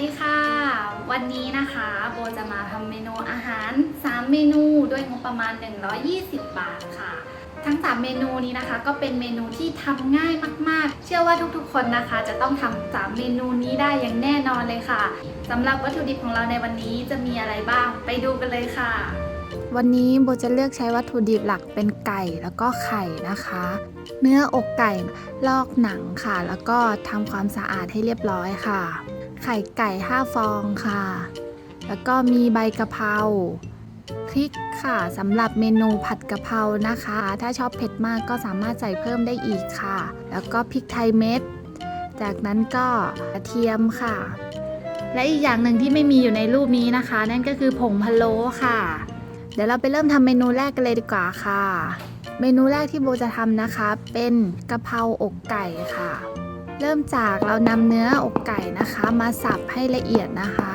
ดีค่ะ วันนี้นะคะโบจะมาทำเมนูอาหาร 3 เมนูด้วยงบประมาณ 120 บาทค่ะ ทั้ง 3 เมนูนี้นะคะก็เป็นเมนูที่ทำง่ายมากๆ เชื่อว่าทุกๆคนนะคะ จะต้องทำ3เมนูนี้ได้อย่างแน่นอนเลยค่ะสำหรับวัตถุดิบของเราในวันนี้จะมีอะไรบ้างไปดูกันเลยค่ะ วันนี้โบจะเลือกใช้วัตถุดิบหลักเป็นไก่แล้วก็ไข่นะคะ เนื้ออกไก่ลอกหนังค่ะ แล้วก็ทำความสะอาดให้เรียบร้อยค่ะ ไข่ไก่ 5 ฟองค่ะ แล้วก็มีใบกะเพราพริกค่ะสำหรับเมนูผัดกะเพรานะคะ ถ้าชอบเผ็ดมากก็สามารถใส่เพิ่มได้อีกค่ะ แล้วก็พริกไทยเม็ด จากนั้นก็กระเทียมค่ะ และอีกอย่างหนึ่งที่ไม่มีอยู่ในรูปนี้นะคะ นั่นก็คือผงพะโล้ค่ะ เดี๋ยวเราไปเริ่มทำเมนูแรกกันเลยดีกว่าค่ะ เมนูแรกที่โบจะทำนะคะ เป็นกะเพราอกไก่ค่ะ เริ่มจากเรานำเนื้ออกไก่นะคะ มาสับให้ละเอียดนะคะ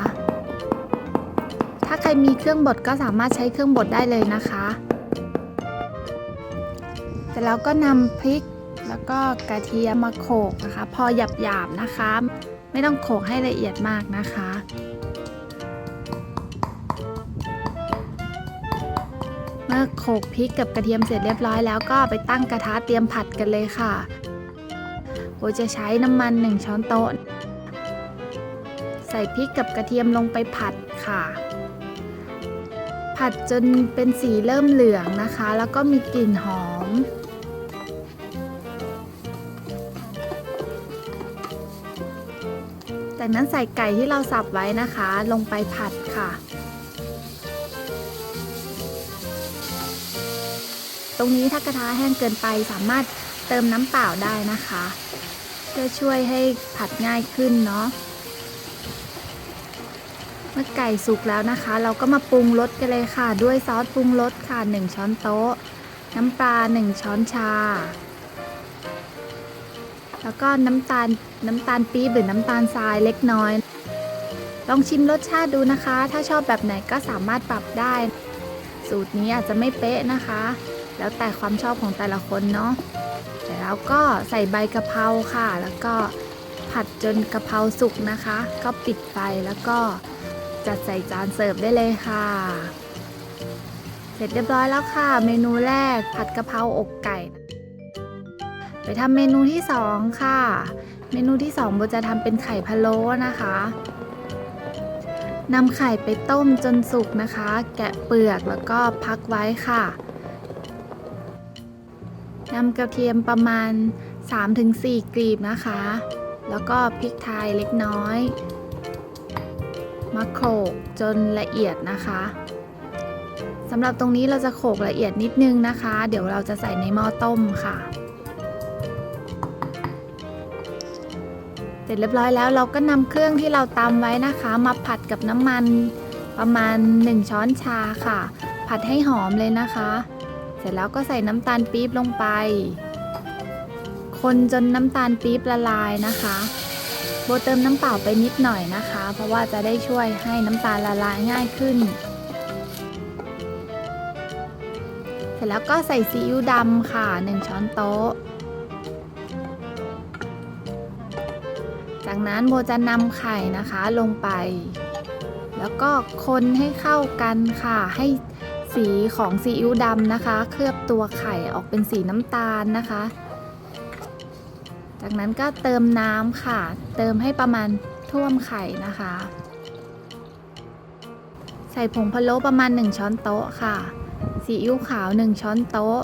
ถ้าใครมีเครื่องบดก็สามารถใช้เครื่องบดได้เลยนะคะแต่แล้วก็นำพริกแล้วก็กระเทียมมาโขกนะคะ พอหยาบๆนะคะ ไม่ต้องโขกให้ละเอียดมากนะคะ เมื่อโขกพริกกับกระเทียมเสร็จเรียบร้อยแล้วก็ไปตั้งกระทะเตรียมผัดกันเลยค่ะ โบจะใช้น้ำมัน 1 ช้อนโต๊ะ ใส่พริกกับกระเทียมลงไปผัดค่ะ ผัดจนเป็นสีเริ่มเหลืองนะคะ แล้วก็มีกลิ่นหอม จากนั้นใส่ไก่ที่เราสับไว้นะคะ ลงไปผัดค่ะตรงนี้ถ้ากระทะแห้งเกินไปสามารถเติมน้ำเปล่าได้นะคะ เพื่อช่วยให้ผัดง่ายขึ้นเนาะเมื่อไก่สุกแล้วนะคะ เราก็มาปรุงรสกันเลยค่ะ ด้วยซอสปรุงรสค่ะ 1 ช้อนโต๊ะ น้ำปลา 1 ช้อนชา แล้วก็น้ำตาลน้ำตาลปี๊บหรือน้ำตาลทรายเล็กน้อย ลองชิมรสชาติดูนะคะ ถ้าชอบแบบไหนก็สามารถปรับได้ สูตรนี้อาจจะไม่เป๊ะนะคะ แล้วแต่ความชอบของแต่ละคนเนาะแต่แล้วก็ใส่ใบกะเพราค่ะ แล้วก็ผัดจนกะเพราสุกนะคะ ก็ปิดไฟแล้วก็จัดใส่จานเสิร์ฟได้เลยค่ะ เสร็จเรียบร้อยแล้วค่ะ เมนูแรกผัดกะเพราอกไก่ ไปทำเมนูที่สองค่ะ เมนูที่สองโบจะทำเป็นไข่พะโล้นะคะนำไข่ไปต้มจนสุกนะคะ แกะเปลือกแล้วก็พักไว้ค่ะ นำกระเทียมประมาณ 3-4 กลีบนะคะ แล้วก็พริกไทยเล็กน้อยมาโขลกจนละเอียดนะคะสำหรับตรงนี้เราจะโขลกละเอียดนิดนึงนะคะ เดี๋ยวเราจะใส่ในหม้อต้มค่ะ เสร็จเรียบร้อยแล้วเราก็นำเครื่องที่เราตำไว้นะคะ มาผัดกับน้ำมันประมาณ 1 ช้อนชาค่ะ ผัดให้หอมเลยนะคะ เสร็จแล้วก็ใส่น้ำตาลปี๊บลงไป คนจนน้ำตาลปี๊บละลายนะคะโบเติมน้ำเปล่าไปนิดหน่อยนะคะ เพราะว่าจะได้ช่วยให้น้ำตาลละลายง่ายขึ้น เสร็จแล้วก็ใส่ซีอิ๊วดำค่ะ 1 ช้อนโต๊ะ จากนั้นโบจะนำไข่นะคะลงไป แล้วก็คนให้เข้ากันค่ะ ให้ สีของซีอิ๊วดำนะคะ เคลือบตัวไข่ออกเป็นสีน้ำตาลนะคะ จากนั้นก็เติมน้ำค่ะ เติมให้ประมาณท่วมไข่นะคะ ใส่ผงพะโล้ประมาณ 1 ช้อนโต๊ะค่ะ ซีอิ๊วขาว 1 ช้อนโต๊ะ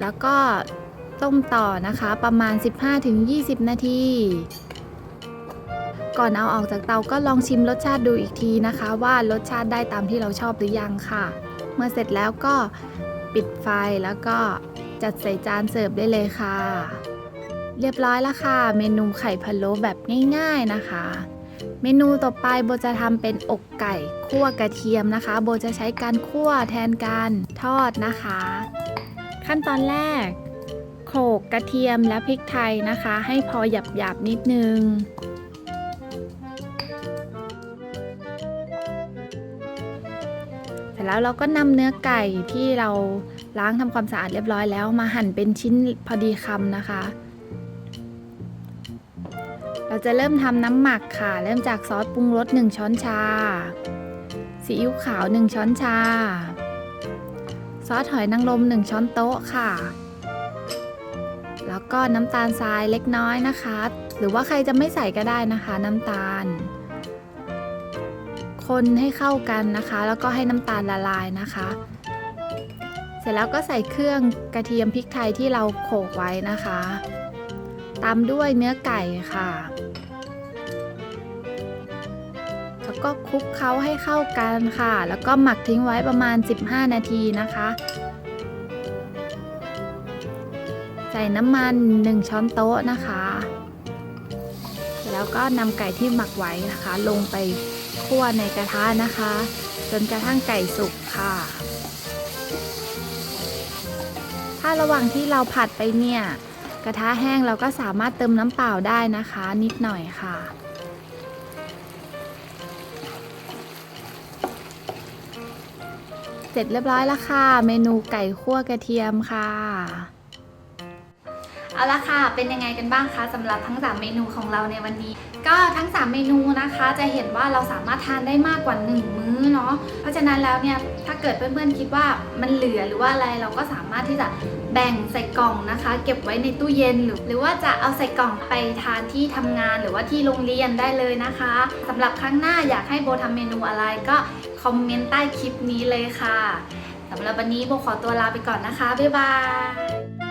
แล้วก็ต้มต่อนะคะประมาณ 15-20 นาที ก่อนเอาออกจากเตาก็ลองชิมรสชาติดูอีกทีนะคะ ว่ารสชาติได้ตามที่เราชอบหรือยังค่ะ เมื่อเสร็จแล้วก็ปิดไฟแล้วก็จัดใส่จานเสิร์ฟได้เลยค่ะ เรียบร้อยแล้วค่ะ เมนูไข่พะโล้แบบง่ายๆนะคะ เมนูต่อไปโบจะทำเป็นอกไก่คั่วกระเทียมนะคะ โบจะใช้การคั่วแทนการทอดนะคะ ขั้นตอนแรกโขลกกระเทียมและพริกไทยนะคะ ให้พอหยาบๆนิดนึง ร็จแล้วเราก็นำเนื้อไก่ที่เราล้างทำความสะอาดเรียบร้อยแล้ว มาหั่นเป็นชิ้นพอดีคำนะคะ เราจะเริ่มทำน้ำหมักค่ะ เริ่มจากซอสปรุงรส 1 ช้อนชา ซีอิ๊วขาว 1 ช้อนชา ซอสหอยนางรม 1 ช้อนโต๊ะค่ะ แล้วก็น้ำตาลทรายเล็กน้อยนะคะ หรือว่าใครจะไม่ใส่ก็ได้นะคะ น้ำตาล คนให้เข้ากันนะคะ แล้วก็ให้น้ำตาลละลายนะคะ เสร็จแล้วก็ใส่เครื่องกระเทียมพริกไทยที่เราโขกไว้นะคะ ตามด้วยเนื้อไก่ค่ะ แล้วก็คลุกเคล้าให้เข้ากันค่ะ แล้วก็หมักทิ้งไว้ประมาณ 15 นาทีนะคะ ใส่น้ำมัน 1 ช้อนโต๊ะนะคะแล้วก็นำไก่ที่หมักไว้นะคะ ลงไป คั่วในกระทะนะคะ จนกระทั่งไก่สุกค่ะ ถ้าระหว่างที่เราผัดไปเนี่ย กระทะแห้งเราก็สามารถเติมน้ำเปล่าได้นะคะ นิดหน่อยค่ะเสร็จเรียบร้อยแล้วค่ะ เมนูไก่คั่วกระเทียมค่ะ เอาละค่ะ เป็นยังไงกันบ้างคะสำหรับทั้ง 3 เมนูของเราในวันนี้ ก็ทั้ง 3 เมนูนะคะ จะเห็นว่าเราสามารถทานได้มากกว่า 1 มื้อเนาะเพราะฉะนั้นแล้วเนี่ยถ้าเกิดเพื่อนๆคิดว่ามันเหลือหรือว่าอะไรเราก็สามารถที่จะแบ่งใส่กล่องนะคะ เก็บไว้ในตู้เย็นหรือหรือว่าจะเอาใส่กล่องไปทานที่ทำงานหรือว่าที่โรงเรียนได้เลยนะคะสำหรับครั้งหน้าอยากให้โบทำเมนูอะไรก็คอมเมนต์ใต้คลิปนี้เลยค่ะสำหรับวันนี้โบขอตัวลาไปก่อนนะคะบ๊ายบาย